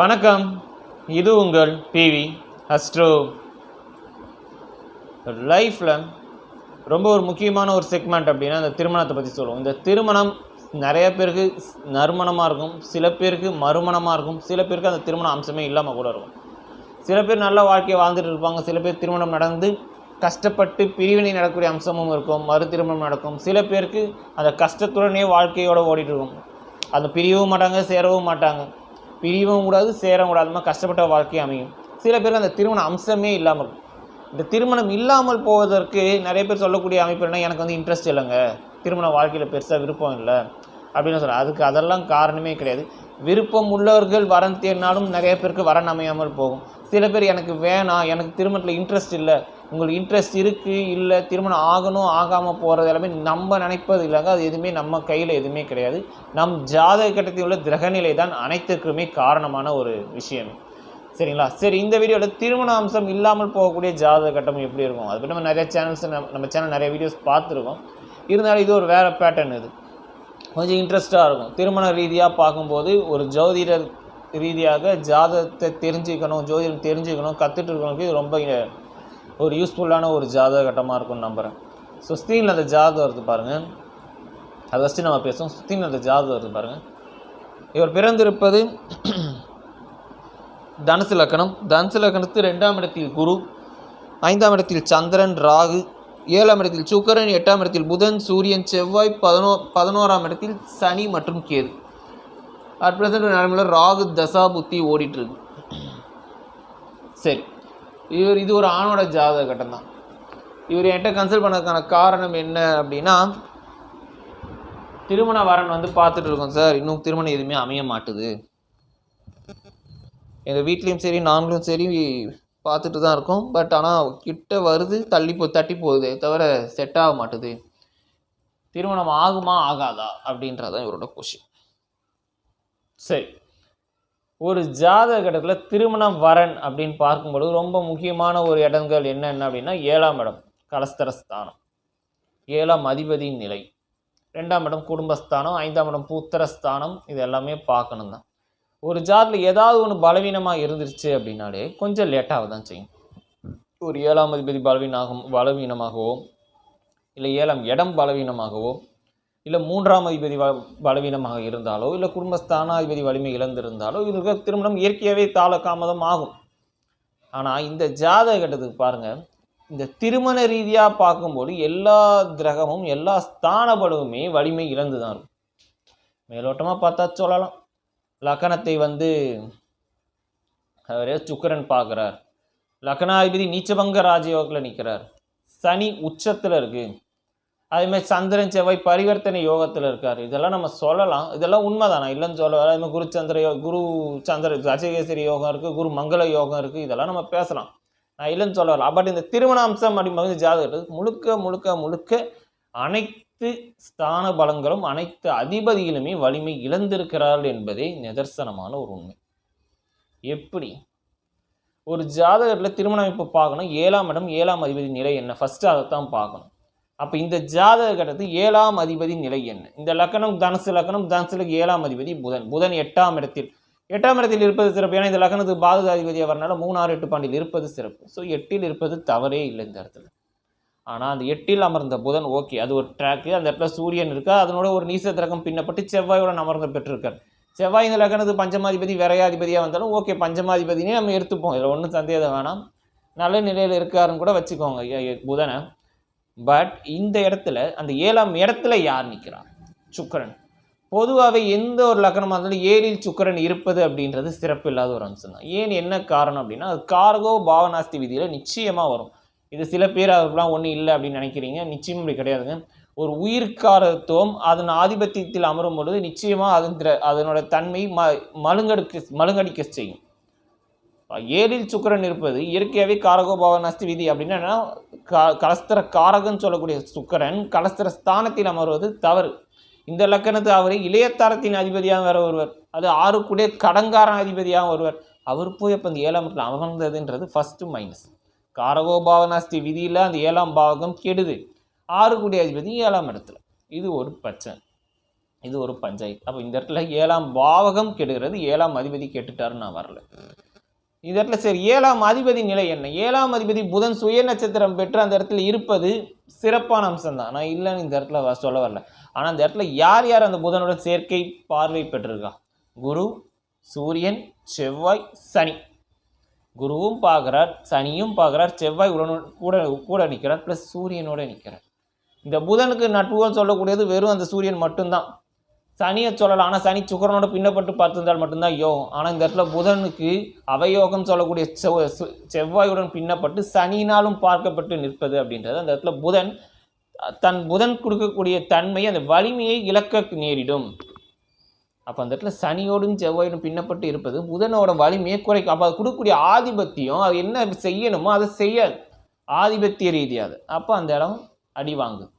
வணக்கம். இது உங்கள் பிவி அஸ்ட்ரோ லைஃப்பில் ரொம்ப ஒரு முக்கியமான ஒரு செக்மெண்ட் அப்படின்னா இந்த திருமணத்தை பற்றி சொல்லுவோம். இந்த திருமணம் நிறைய பேருக்கு நறுமணமாக இருக்கும். சில பேருக்கு மறுமணமாக இருக்கும். சில பேருக்கு அந்த திருமண அம்சமே இல்லாமல் கூட இருக்கும். சில பேர் நல்ல வாழ்க்கையை வாழ்ந்துட்டு இருப்பாங்க. சில பேர் திருமணம் நடந்து கஷ்டப்பட்டு பிரிவினை நடக்கக்கூடிய அம்சமும் இருக்கும். மறு திருமணம் நடக்கும். சில பேருக்கு அந்த கஷ்டத்துடனே வாழ்க்கையோடு ஓடிட்டு இருக்கும். அந்த பிரியவும் மாட்டாங்க சேரவும் மாட்டாங்க. பிரியவும் கூடாது சேரவும் கூடாது. மாதிரி கஷ்டப்பட்ட வாழ்க்கை அமையும். சில பேருக்கு அந்த திருமண அம்சமே இல்லாமல் இருக்கும். இந்த திருமணம் இல்லாமல் போவதற்கு நிறைய பேர் சொல்லக்கூடிய அமைப்பு என்ன எனக்கு வந்து இன்ட்ரெஸ்ட் இல்லைங்க. திருமண வாழ்க்கையில் பெருசாக விருப்பம் இல்லை. அப்படின்னு சொல்கிறேன் அதுக்கு அதெல்லாம் காரணமே கிடையாது. விருப்பம் உள்ளவர்கள் வரன் தேடினாலும் நிறைய பேருக்கு வரன் அமையாமல் போகும். சில பேர் எனக்கு வேணாம் எனக்கு திருமணத்தில் இன்ட்ரெஸ்ட் இல்லை. உங்களுக்கு இன்ட்ரெஸ்ட் இருக்குது இல்லை திருமணம் ஆகணும் ஆகாமல் போகிறது எல்லாமே நம்ம நினைப்பது இல்லைங்க. அது எதுவுமே நம்ம கையில் எதுவுமே கிடையாது. நம் ஜாதக கட்டத்தில் உள்ள கிரகநிலை தான் அனைத்துக்குமே காரணமான ஒரு விஷயம். சரிங்களா? சரி இந்த வீடியோவில் திருமண அம்சம் இல்லாமல் போகக்கூடிய ஜாதக கட்டம் எப்படி இருக்கும்? அது நம்ம நிறைய சேனல்ஸ் நம்ம சேனல் நிறைய வீடியோஸ் பார்த்துருக்கோம். இருந்தாலும் இது ஒரு வேறு பேட்டர்ன் இது. கொஞ்சம் இன்ட்ரெஸ்ட்டாக இருக்கும். திருமண ரீதியாக பார்க்கும்போது ஒரு ஜோதிடர் ரீதியாக ஜாதகத்தை தெரிஞ்சுக்கணும் ஜோதிடம் தெரிஞ்சுக்கணும் கற்றுட்டு இருக்கவங்களுக்கு இது ரொம்ப ஒரு யூஸ்ஃபுல்லான ஒரு ஜாதக கட்டமாக இருக்கும்னு நம்புகிறேன் ஸோ ஸ்க்ரீனில் அந்த ஜாதகம் வருது பாருங்கள் அதை ஃபஸ்ட்டு நம்ம பேசுவோம். ஸ்க்ரீனில் அந்த ஜாதகம் வருது பாருங்கள் இவர் பிறந்திருப்பது தனுசு லக்கணம். தனுசு லக்கணத்து ரெண்டாம் இடத்தில் குரு ஐந்தாம் இடத்தில் சந்திரன் ராகு ஏழாம் இடத்தில் சுக்கரன் எட்டாம் இடத்தில் புதன் சூரியன் செவ்வாய் பதினோ பதினோராம் இடத்தில் சனி மற்றும் கேது. அட் பிரசன்ட் நிலைமையில் ராகு தசா புத்தி ஓடிட்டுருக்கு சரி. இவர் இது ஒரு ஆணோட ஜாதக கட்டம் தான். இவர் என்கிட்ட கன்சல்ட் பண்ணதுக்கான காரணம் என்ன அப்படின்னா திருமண வரன் வந்து பார்த்துட்டு இருக்கோம் சார். இன்னும் திருமணம் எதுவுமே அமைய மாட்டுது. எங்கள் வீட்லேயும் சரி நாங்களும் சரி பார்த்துட்டு தான் இருக்கோம். பட் ஆனால் கிட்ட வருது தள்ளி போ தட்டி போகுதே தவிர செட் ஆக மாட்டுது. திருமணம் ஆகுமா ஆகாதா அப்படின்றதான் இவரோட கொஷின் சரி. ஒரு ஜாதக கட்டத்தில் திருமணம் வரன் அப்படின்னு பார்க்கும்பொழுது ரொம்ப முக்கியமான ஒரு இடங்கள் என்னென்ன அப்படின்னா ஏழாம் இடம் கலஸ்தரஸ்தானம். ஏழாம் அதிபதியின் நிலை. ரெண்டாம் இடம் குடும்பஸ்தானம் ஐந்தாம் இடம் பூத்திரஸ்தானம் இது எல்லாமே பார்க்கணும் தான் ஒரு ஜாதில் ஏதாவது ஒன்று பலவீனமாக இருந்துருச்சு அப்படின்னாலே கொஞ்சம் லேட்டாக தான் செய்யும். ஒரு ஏழாம் அதிபதி பலவீனாகும் பலவீனமாகவோ இல்லை ஏழாம் இடம் பலவீனமாகவோ இல்லை மூன்றாம் அதிபதி வ பலவீனமாக இருந்தாலோ இல்லை குடும்பஸ்தானாதிபதி வலிமை இழந்திருந்தாலோ இவர்கள் திருமணம் இயற்கையாகவே தாள தாமதம் ஆகும். ஆனால் இந்த ஜாதக கட்டத்துக்கு பாருங்கள் இந்த திருமண ரீதியாக பார்க்கும்போது எல்லா கிரகமும் எல்லா ஸ்தானபலவுமே வலிமை இழந்து தான் இருக்கும். மேலோட்டமாக பார்த்தா சொல்லலாம். லக்கணத்தை வந்து அவரே சுக்கரன் பார்க்குறார். லக்கணாதிபதி நீச்சபங்க ராஜயோகத்தில் நிற்கிறார் சனி உச்சத்தில் இருக்குது அதேமாதிரி சந்திரன் செவ்வாய் பரிவர்த்தனை யோகத்தில் இருக்கார். இதெல்லாம் நம்ம சொல்லலாம். இதெல்லாம் உண்மைதானா? இல்லைன்னு சொல்ல அதேமாதிரி குரு சந்திர யோ குரு சந்திர அஜகேசரி யோகம் இருக்குது குரு மங்கள யோகம் இருக்குது இதெல்லாம் நம்ம பேசலாம். நான் இல்லைன்னு சொல்ல வரலாம் பட் இந்த திருமண அம்சம் அப்படிங்கும்போது ஜாதகத்துக்கு முழுக்க முழுக்க முழுக்க அனைத்து ஸ்தான பலங்களும் அனைத்து அதிபதிகளுமே வலிமை இழந்திருக்கிறார்கள் என்பதே நிதர்சனமான ஒரு உண்மை. எப்படி? ஒரு ஜாதகத்தில் திருமண அமைப்பு பார்க்கணும். ஏழாம் இடம் ஏழாம் அதிபதி நிலை என்ன? ஃபஸ்ட்டு அதை தான் பார்க்கணும். அப்போ இந்த ஜாதக ஏழாம் அதிபதி நிலை என்ன? இந்த லக்கணம் தனுசு லக்கணம் தனுசுலுக்கு ஏழாம் அதிபதி புதன். புதன் எட்டாம் இடத்தில். எட்டாம் இடத்தில் இருப்பது சிறப்பு. ஏன்னா இந்த லக்கணத்துக்கு பாதக அதிபதியாக வரனால மூணாறு எட்டு பாண்டியில் இருப்பது சிறப்பு. ஸோ எட்டில் இருப்பது தவறே இல்லை இந்த இடத்துல. ஆனால் அந்த எட்டில் அமர்ந்த புதன் ஓகே. அது ஒரு ட்ராக்கு அந்த இடத்துல சூரியன் இருக்கா? அதனோட ஒரு நீசத்திரகம் பின்னப்பட்டு செவ்வாயோட அமர்ந்த பெற்றிருக்கார். செவ்வாய் இந்த லக்கணத்துக்கு பஞ்சமாதிபதி விரையாதிபதியாக வந்தாலும் ஓகே. பஞ்சமாதிபதினே நம்ம எடுத்துப்போம். இதில் ஒன்றும் சந்தேகம் வேணாம். நல்ல நிலையில் இருக்காருன்னு கூட வச்சுக்கோங்க. புதனை. பட் இந்த இடத்துல அந்த ஏழாம் இடத்துல யார் நிற்கிறார் சுக்கிரன். பொதுவாகவே எந்த ஒரு லக்கணமாக இருந்தாலும் ஏழில் சுக்கிரன் இருப்பது அப்படின்றது சிறப்பு இல்லாத ஒரு அம்சம் தான் ஏன் என்ன காரணம் அப்படின்னா அது கார்கோ பாவனாஸ்தி விதியில் நிச்சயமாக வரும். இது சில பேர் அதுக்கெலாம் ஒன்றும் இல்லை அப்படின்னு நினைக்கிறீங்க. நிச்சயம் அப்படி கிடையாதுங்க. ஒரு உயிர்காரத்துவம் அதன் ஆதிபத்தியத்தில் அமரும் பொழுது நிச்சயமாக அதன் திர- அதனோட தன்மை ம மழுங்கடுக்க மழுங்கடிக்க செய்யும். ஏழில் சுக்கிரன் இருப்பது இயற்கையாகவே காரகோபாவ நஸ்தி விதி அப்படின்னா என்னன்னா, க- கலஸ்தர காரகன்னு சொல்லக்கூடிய சுக்கிரன் கலஸ்தர ஸ்தானத்தில் அமர்வது தவறு. இந்த லக்கணத்து அவர் இளையத்தாரத்தின் அதிபதியாக வேற ஒருவர் அது ஆறுக்குடைய கடங்காரன் அதிபதியாக ஒருவர் அவர் போய் அப்போ அந்த ஏழாம் இடத்துல அமர்ந்ததுன்றது ஃபஸ்ட்டு மைனஸ் காரகோபாவனாஸ்தி விதியில் அந்த ஏழாம் பாவகம் கெடுது. ஆறுக்குடைய அதிபதி ஏழாம் இடத்துல. இது ஒரு பிரச்சனை. இது ஒரு பஞ்சாயத்து. அப்போ இந்த இடத்துல ஏழாம் பாவகம் கெடுகிறது. ஏழாம் அதிபதி கேட்டுட்டாருன்னு நான் வரல. இந்த இடத்துல சரி ஏழாம் அதிபதி நிலை என்ன? ஏழாம் அதிபதி புதன் சுய நட்சத்திரம் பெற்று அந்த இடத்துல இருப்பது சிறப்பான அம்சம் தான் நான் இல்லைன்னு இந்த இடத்துல சொல்ல வரல. ஆனால் அந்த இடத்துல யார் யார் அந்த புதனோட சேர்க்கை பார்வை பெற்றிருக்கா குரு சூரியன் செவ்வாய் சனி. குருவும் பார்க்குறார் சனியும் பார்க்குறார் செவ்வாய் உடனு- கூட கூட நிற்கிறார் ப்ளஸ் சூரியனோட நிற்கிறார். இந்த புதனுக்கு நட்புகள் சொல்லக்கூடியது வெறும் அந்த சூரியன் மட்டும்தான். சனியை சொல்லலாம். ஆனால் சனி சுக்கரனோட பின்னப்பட்டு பார்த்திருந்தால் மட்டும்தான் யோகம். ஆனால் இந்த இடத்துல புதனுக்கு அவயோகம் சொல்லக்கூடிய செவ் சு- செவ்வாயுடன் பின்னப்பட்டு சனியினாலும் பார்க்கப்பட்டு நிற்பது அப்படின்றது. அந்த இடத்துல புதன் தன் புதன் கொடுக்கக்கூடிய தன்மை அந்த வலிமையை இழக்க நேரிடும். அப்போ அந்த இடத்துல சனியோடும் செவ்வாயோடும் பின்னப்பட்டு இருப்பது புதனோட வலிமையை குறைக்கும். அப்போ அது கொடுக்கக்கூடிய ஆதிபத்தியம் அது என்ன செய்யணுமோ அதை செய்யாது ஆதிபத்திய ரீதியாது அப்போ அந்த இடம் அடி வாங்குது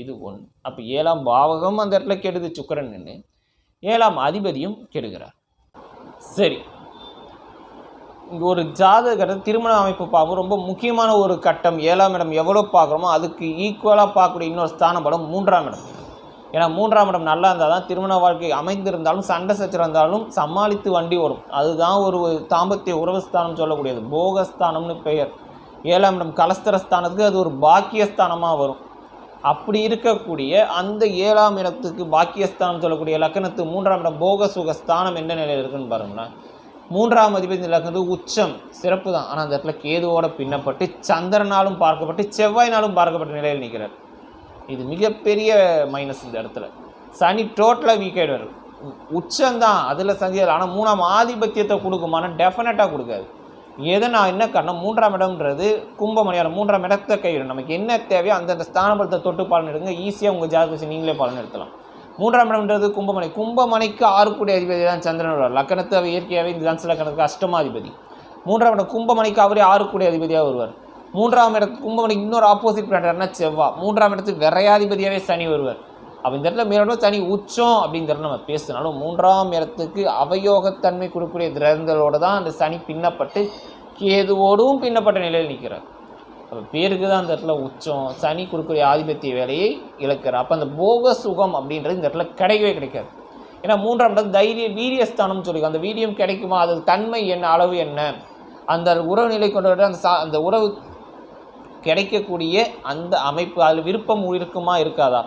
இது ஒன்று. அப்போ ஏழாம் பாவகம் அந்த இடத்துல கெடுது சுக்கிரன் நின்று ஏழாம் அதிபதியும் கெடுகிறார். சரி. ஒரு ஜாதகத்தை திருமண அமைப்பு பார்ப்போம். ரொம்ப முக்கியமான ஒரு கட்டம். ஏழாம் இடம் எவ்வளோ பார்க்குறோமோ அதுக்கு ஈக்குவலாக பார்க்கக்கூடிய இன்னொரு ஸ்தான படம் மூன்றாம் இடம். ஏன்னா மூன்றாம் இடம் நல்லா இருந்தால் தான் திருமண வாழ்க்கை அமைந்திருந்தாலும் சண்டை சச்சிருந்தாலும் இருந்தாலும் சமாளித்து வண்டி வரும் அதுதான் ஒரு தாம்பத்திய உறவு ஸ்தானம் சொல்லக்கூடியது. போகஸ்தானம்னு பெயர். ஏழாம் இடம் கலஸ்தரஸ்தானத்துக்கு அது ஒரு பாக்கியஸ்தானமாக வரும். அப்படி இருக்கக்கூடிய அந்த ஏழாம் இடத்துக்கு பாக்கியஸ்தானம் சொல்லக்கூடிய லக்கணத்து மூன்றாம் இடம் போக சுக ஸ்தானம் என்ன நிலையில் இருக்குன்னு பாருங்களேன். மூன்றாம் அதிபதி லக்கணத்து உச்சம் சிறப்பு தான். ஆனால் அந்த இடத்துல கேதுவோட பின்னப்பட்டு சந்திரனாலும் பார்க்கப்பட்டு செவ்வாய்னாலும் பார்க்கப்பட்ட நிலையில் நிற்கிறார் இது மிகப்பெரிய மைனஸ் இந்த இடத்துல. சனி டோட்டலாக வீக் ஆகிடுவார் உச்சம்தான் அதில் சந்தியார் ஆனால் மூணாம் ஆதிபத்தியத்தை கொடுக்குமானா டெஃபினட்டாக கொடுக்காது. எதை நான் என்ன காரணம்? மூன்றாம் இடம்ன்றது கும்பமணியாரம் மூன்றாம் இடத்தை கைவிடும் நமக்கு என்ன தேவையோ அந்தந்த ஸ்தானபலத்தை தொட்டு பாலன் எடுங்க. ஈஸியாக உங்கள் ஜாதகத்தை நீங்களே பாலன் எடுத்தலாம் மூன்றாம் இடம்ன்றது கும்பமணி கும்பமணிக்கு ஆறுக்குடி அதிபதி தான் சந்திரன் வருவார். லக்கணத்தை அவர் இயற்கையாகவே இந்த தான் லக்கணத்துக்கு அஷ்டமாதிபதி. மூன்றாம் இடம் கும்பமணிக்கு அவரே ஆறுக்குடி அதிபதியாக வருவார். மூன்றாம் இடத்து கும்பமணிக்கு இன்னொரு ஆப்போசிட் பிளானட்னா செவ்வா. மூன்றாம் இடத்துக்கு விரையாதிபதியாகவே சனி வருவார். அப்போ இந்த இடத்துல மேலோட சனி உச்சம் அப்படிங்கிறத நம்ம பேசினாலும் மூன்றாம் இடத்துக்கு அவயோகத்தன்மை கொடுக்கக்கூடிய கிரகங்களோட தான் அந்த சனி பின்னப்பட்டு கேதுவோடும் பின்னப்பட்ட நிலையில் நிற்கிறார் அப்போ பேருக்கு தான் அந்த இடத்துல உச்சம் சனி கொடுக்கக்கூடிய ஆதிபத்திய வேலையை இழக்கிறார். அப்போ அந்த போக சுகம் அப்படின்றது இந்த இடத்துல கிடைக்கவே கிடைக்காது. ஏன்னா மூன்றாம் இடம் தைரிய வீரியஸ்தானம்னு சொல்லி அந்த வீரியம் கிடைக்குமா? அது தன்மை என்ன அளவு என்ன? அந்த உறவு நிலை கொண்டு அந்த சா அந்த உறவு கிடைக்கக்கூடிய அந்த அமைப்பு அதில் விருப்பம் இருக்குமா இருக்காதா?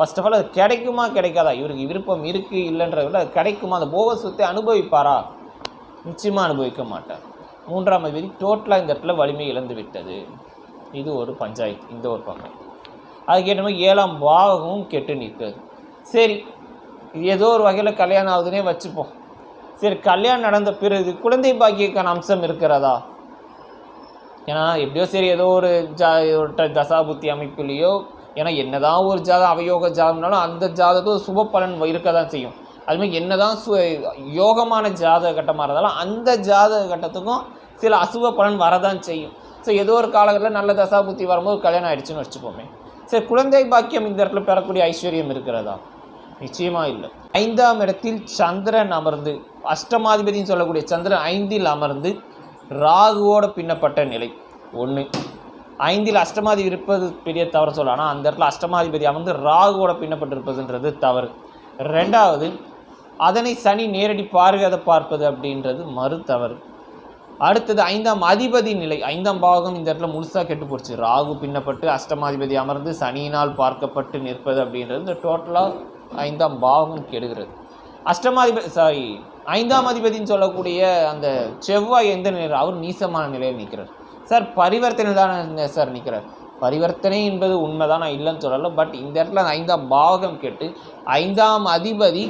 ஃபர்ஸ்ட் ஆஃப் ஆல் அது கிடைக்குமா கிடைக்காதா? இவருக்கு விருப்பம் இருக்குது இல்லைன்றத விட அது கிடைக்குமா? அந்த போக சுத்தை அனுபவிப்பாரா? நிச்சயமாக அனுபவிக்க மாட்டார். மூன்றாம் அதிபதி டோட்டலாக இந்த இடத்துல வலிமை இழந்து விட்டது. இது ஒரு பஞ்சாயத்து இந்த ஒரு பக்கம் அதுக்கேற்ற மாதிரி ஏழாம் பாவகமும் கெட்டு நிற்கிறது சரி ஏதோ ஒரு வகையில் கல்யாணம் ஆகுதுன்னே வச்சுப்போம். சரி கல்யாணம் நடந்த பிறகு குழந்தை பாக்கியக்கான அம்சம் இருக்கிறதா? ஏன்னா எப்படியோ சரி ஏதோ ஒரு ஜா ஒரு தசாபுத்தி அமைப்புலேயோ ஏன்னா என்னதான் ஒரு ஜாதம் அவயோக ஜாதம்னாலும் அந்த ஜாதகம் சுப பலன் இருக்க தான் செய்யும் அதுமாதிரி என்னதான் சு யோகமான ஜாதக கட்டமாக இருந்தாலும் அந்த ஜாதக கட்டத்துக்கும் சில அசுப பலன் வரதான் செய்யும். ஸோ ஏதோ ஒரு காலகட்டத்தில் நல்ல தசாபுத்தி வரும்போது கல்யாணம் ஆயிடுச்சுன்னு வச்சுப்போமே சரி குழந்தை பாக்கியம் இந்த இடத்துல பெறக்கூடிய ஐஸ்வர்யம் இருக்கிறதா? நிச்சயமாக இல்லை. ஐந்தாம் இடத்தில் சந்திரன் அமர்ந்து அஷ்டமாதிபதினு சொல்லக்கூடிய சந்திரன் ஐந்தில் அமர்ந்து ராகுவோட பின்னப்பட்ட நிலை. ஒன்று ஐந்தில் அஷ்டமாதி இருப்பது பெரிய தவறு சொல்ல ஆனால் அந்த இடத்துல அஷ்டமாதிபதி அமர்ந்து ராகுவோட பின்னப்பட்டிருப்பதுன்றது தவறு. ரெண்டாவது அதனை சனி நேரடி பார்வையாத பார்ப்பது அப்படின்றது மறு தவறு. அடுத்தது ஐந்தாம் அதிபதி நிலை ஐந்தாம் பாகம் இந்த இடத்துல முழுசாக கெட்டு போச்சு. ராகு பின்னப்பட்டு அஷ்டமாதிபதி அமர்ந்து சனியினால் பார்க்கப்பட்டு நிற்பது அப்படின்றது இந்த டோட்டலாக ஐந்தாம் பாகம் கெடுகிறது. அஷ்டமாதிபதி சாரி ஐந்தாம் அதிபதின்னு சொல்லக்கூடிய அந்த செவ்வாய் எந்த நிலையில் அவர் நீசமான நிலையில் நிற்கிறார். சார் பரிவர்த்தனை தானே சார் நிற்கிறார் பரிவர்த்தனை என்பது உண்மைதான் நான் இல்லைன்னு சொல்லலை. பட் இந்த இடத்துல ஐந்தாம் பாகம் கேட்டு ஐந்தாம் அதிபதி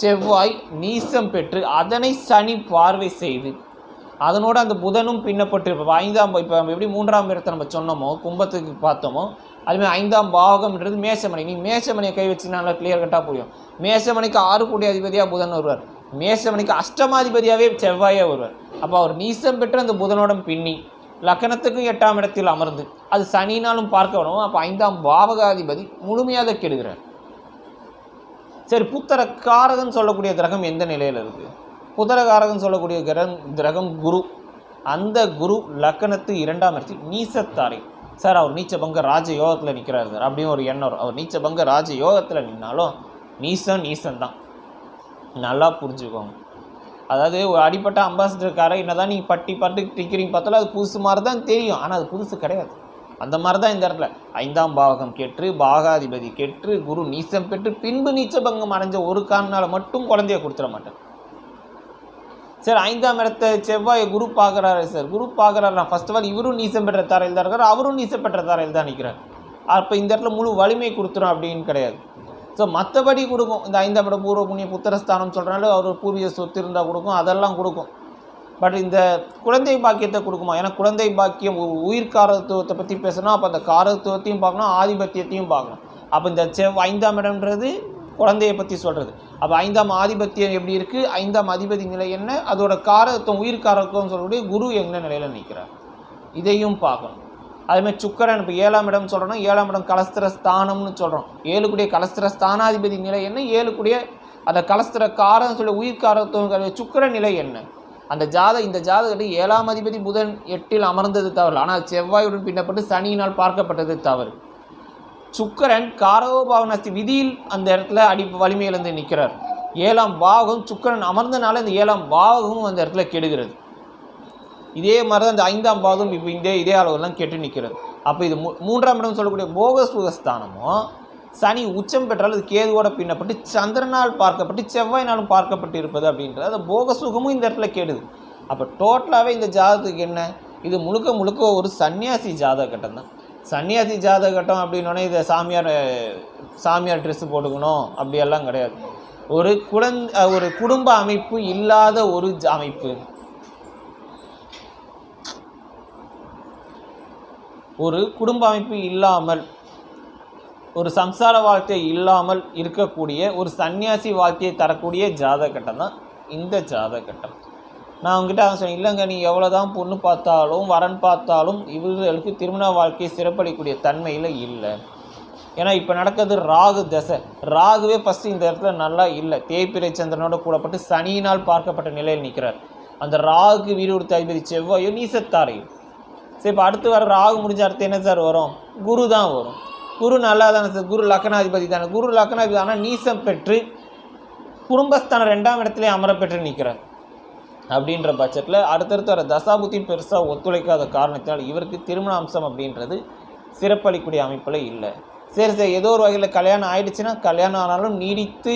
செவ்வாய் நீசம் பெற்று அதனை சனி பார்வை செய்து அதனோட அந்த புதனும் பின்னப்பட்டு ஐந்தாம் இப்போ நம்ம எப்படி மூன்றாம் இடத்தை நம்ம சொன்னோமோ கும்பத்துக்கு பார்த்தோமோ அதுமாதிரி ஐந்தாம் பாகம்ன்றது மேசமணி. நீ மேசமணியை கை வச்சுன்னா நல்லா கிளியர் கட்டாக புரியும். மேசமணிக்கு ஆறு கோடி அதிபதியாக புதன் வருவார். மேசமணிக்கு அஷ்டமாதிபதியாகவே செவ்வாயே வருவார். அப்போ அவர் நீசம் பெற்று அந்த புதனோட பின்னி லக்கணத்துக்கும் எட்டாம் இடத்தில் அமர்ந்து அது சனினாலும் பார்க்க வரும். அப்போ ஐந்தாம் பாவகாதிபதி முழுமையாக கெடுகிறார். சரி புத்தரக்காரகன் சொல்லக்கூடிய கிரகம் எந்த நிலையில் இருக்குது புதரகாரகன் சொல்லக்கூடிய கிரகம் கிரகம் குரு. அந்த குரு லக்கணத்து இரண்டாம் இடத்தில் நீசத்தாரை. சார் அவர் நீச்சபங்க ராஜ யோகத்தில் நிற்கிறார் சார். அப்படின்னு ஒரு எண்ணம் வரும். அவர் நீச்சபங்க ராஜ யோகத்தில் நின்னாலும் நீசம் நீசம் தான் நல்லா புரிஞ்சுக்கோங்க. அதாவது ஒரு அடிப்பட்ட அம்பாசிடர் என்ன என்னதான் நீங்கள் பட்டி பட்டு டிக்கிறீங்க பார்த்தாலும் அது புதுசு மாதிரி தான் தெரியும். ஆனால் அது புதுசு கிடையாது. அந்த மாதிரி தான் இந்த இடத்துல. ஐந்தாம் பாவகம் கெற்று பாகாதிபதி கெற்று குரு நீசம் பெற்று பின்பு நீச்சபங்கம் அடைஞ்ச ஒரு காரணால் மட்டும் குழந்தைய கொடுத்துட மாட்டேன். சார் ஐந்தாம் இடத்த செவ்வாய் குரு பார்க்குறாரு சார். குரு பார்க்குறாரு. நான் ஃபர்ஸ்ட் ஆஃப் ஆல் இவரும் நீசம் பெற்ற தரையில் தான் இருக்கார். அவரும் நீசம் பெற்ற தரையில் தான் நிற்கிறார் அப்போ இந்த இடத்துல முழு வலிமை கொடுத்துரும் அப்படின்னு கிடையாது. ஸோ மற்றபடி கொடுக்கும். இந்த ஐந்தாம் இடம் பூர்வ புண்ணிய புத்திரஸ்தானம் சொல்கிறனால அவர் பூர்வீக சொத்து இருந்தால் கொடுக்கும் அதெல்லாம் கொடுக்கும். பட் இந்த குழந்தை பாக்கியத்தை கொடுக்குமா? ஏன்னா குழந்தை பாக்கியம் ஒரு உயிர் காரத்துவத்தை பற்றி பேசணும் அப்போ அந்த காரத்துவத்தையும் பார்க்கணும் ஆதிபத்தியத்தையும் பார்க்கணும். அப்போ இந்த செவ் ஐந்தாம் இடம்ன்றது குழந்தையை பற்றி சொல்கிறது அப்போ ஐந்தாம் ஆதிபத்தியம் எப்படி இருக்குது ஐந்தாம் அதிபதி நிலை என்ன? அதோட காரத்துவம் உயிர் காரத்துவம் சொல்லக்கூடிய குரு என்ன நிலையில் நிற்கிறார் இதையும் பார்க்கணும். அதுமாதிரி சுக்கரன் இப்போ ஏழாம் இடம் சொல்கிறோன்னா ஏழாம் இடம் கலஸ்திர ஸ்தானம்னு சொல்கிறோம் ஏழுக்குடைய கலஸ்திர ஸ்தானாதிபதி நிலை என்ன? ஏழுக்குடிய அந்த கலஸ்திர காரம் சொல்லி உயிர் சுக்கர நிலை என்ன? அந்த ஜாத இந்த ஜாதகத்தில் ஏழாம் அதிபதி புதன் எட்டில் அமர்ந்தது தவறு. ஆனால் செவ்வாயுடன் பின்னப்பட்டு சனியினால் பார்க்கப்பட்டது தவறு. சுக்கரன் காரோபாவனஸ்தி விதியில் அந்த இடத்துல அடி வலிமையிலிருந்து நிற்கிறார். ஏழாம் பாவகம் சுக்கரன் அமர்ந்தனால இந்த ஏழாம் பாவகமும் அந்த இடத்துல கெடுகிறது. இதே மாதிரி தான் இந்த ஐந்தாம் பாதம் இப்போ இந்த இதே அளவுலாம் கெட்டு நிற்கிறது அப்போ இது மூ மூன்றாம் இடம் சொல்லக்கூடிய போக சுகஸ்தானமும் சனி உச்சம் பெற்றால் அது கேதுவோட பின்னப்பட்டு சந்திரனால் பார்க்கப்பட்டு செவ்வாய் நாளும் பார்க்கப்பட்டு இருப்பது அப்படின்றது. அந்த போக சுகமும் இந்த இடத்துல கேடுது. அப்போ டோட்டலாகவே இந்த ஜாதகத்துக்கு என்ன? இது முழுக்க முழுக்க ஒரு சன்னியாசி ஜாதக கட்டம் தான். சன்னியாசி ஜாதக கட்டம் அப்படின்னோடனே இதை சாமியார் சாமியார் ட்ரெஸ்ஸு போட்டுக்கணும். அப்படியெல்லாம் கிடையாது. ஒரு குழந்தை ஒரு குடும்ப அமைப்பு இல்லாத ஒரு அமைப்பு. ஒரு குடும்ப அமைப்பு இல்லாமல் ஒரு சம்சார வாழ்க்கை இல்லாமல் இருக்கக்கூடிய ஒரு சன்னியாசி வாழ்க்கையை தரக்கூடிய ஜாதகட்டம் தான் இந்த ஜாதகட்டம். நான் உங்ககிட்ட அவன் சொன்னேன் இல்லைங்க நீ எவ்வளோ தான் பொண்ணு பார்த்தாலும் வரன் பார்த்தாலும் இவர்களுக்கு திருமண வாழ்க்கை சிறப்பளிக்கக்கூடிய தன்மையில் இல்லை. ஏன்னா இப்போ நடக்கிறது ராகு தசை. ராகுவே ஃபஸ்ட்டு இந்த இடத்துல நல்லா இல்லை. தேய்பிரை சந்திரனோட கூடப்பட்டு சனியினால் பார்க்கப்பட்ட நிலையில் நிற்கிறார் அந்த ராகுக்கு வீடு கொடுத்த அதிபதி செவ்வாயோ நீசத்தாரையும் சரி இப்போ அடுத்து வர ராகு முடிஞ்ச அடுத்து என்ன சார் வரும்? குரு தான் வரும். குரு நல்லா தானே சார்? குரு லக்னாதிபதி தானே. குரு லக்னாதிபதி ஆனால் நீசம் பெற்று குடும்பஸ்தானம் ரெண்டாம் இடத்துல அமர பெற்று நிற்கிறார் அப்படின்ற பட்சத்தில் அடுத்தடுத்து வர தசாபுத்தி பெருசாக ஒத்துழைக்காத காரணத்தினால் இவருக்கு திருமண அம்சம் அப்படின்றது சிறப்பளிக்கூடிய அமைப்பில் இல்லை. சரி சரி ஏதோ ஒரு வகையில் கல்யாணம் ஆயிடுச்சுன்னா கல்யாணம் ஆனாலும் நீடித்து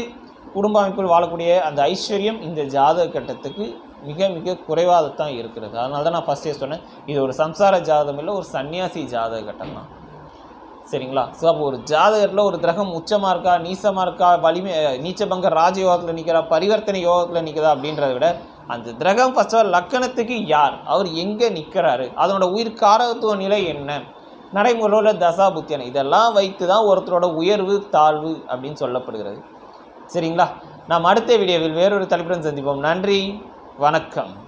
குடும்ப அமைப்பில் வாழக்கூடிய அந்த ஐஸ்வர்யம் இந்த ஜாதக கட்டத்துக்கு மிக மிக குறைவாக தான் இருக்கிறது. அதனால தான் நான் ஃபஸ்ட்டே சொன்னேன் இது ஒரு சம்சார ஜாதகம் இல்லை ஒரு சன்னியாசி ஜாதக கட்டம் தான். சரிங்களா? ஸோ அப்போ ஒரு ஜாதகத்தில் ஒரு கிரகம் உச்சமாக இருக்கா நீசமாக இருக்கா வலிமை நீச்சபங்க ராஜயோகத்தில் நிற்கிறா பரிவர்த்தனை யோகத்தில் நிற்கிறதா அப்படின்றத விட அந்த கிரகம் ஃபர்ஸ்ட் ஆஃப் ஆல் லக்கணத்துக்கு யார்? அவர் எங்கே நிற்கிறாரு அதனோட உயிர் காரகத்துவ நிலை என்ன? நடைமுறையில் தசா புத்தியனை. இதெல்லாம் வைத்து தான் ஒருத்தரோட உயர்வு தாழ்வு அப்படின்னு சொல்லப்படுகிறது. சரிங்களா? நாம் அடுத்த வீடியோவில் வேறொரு தலைப்புடன் சந்திப்போம். நன்றி. வணக்கம்.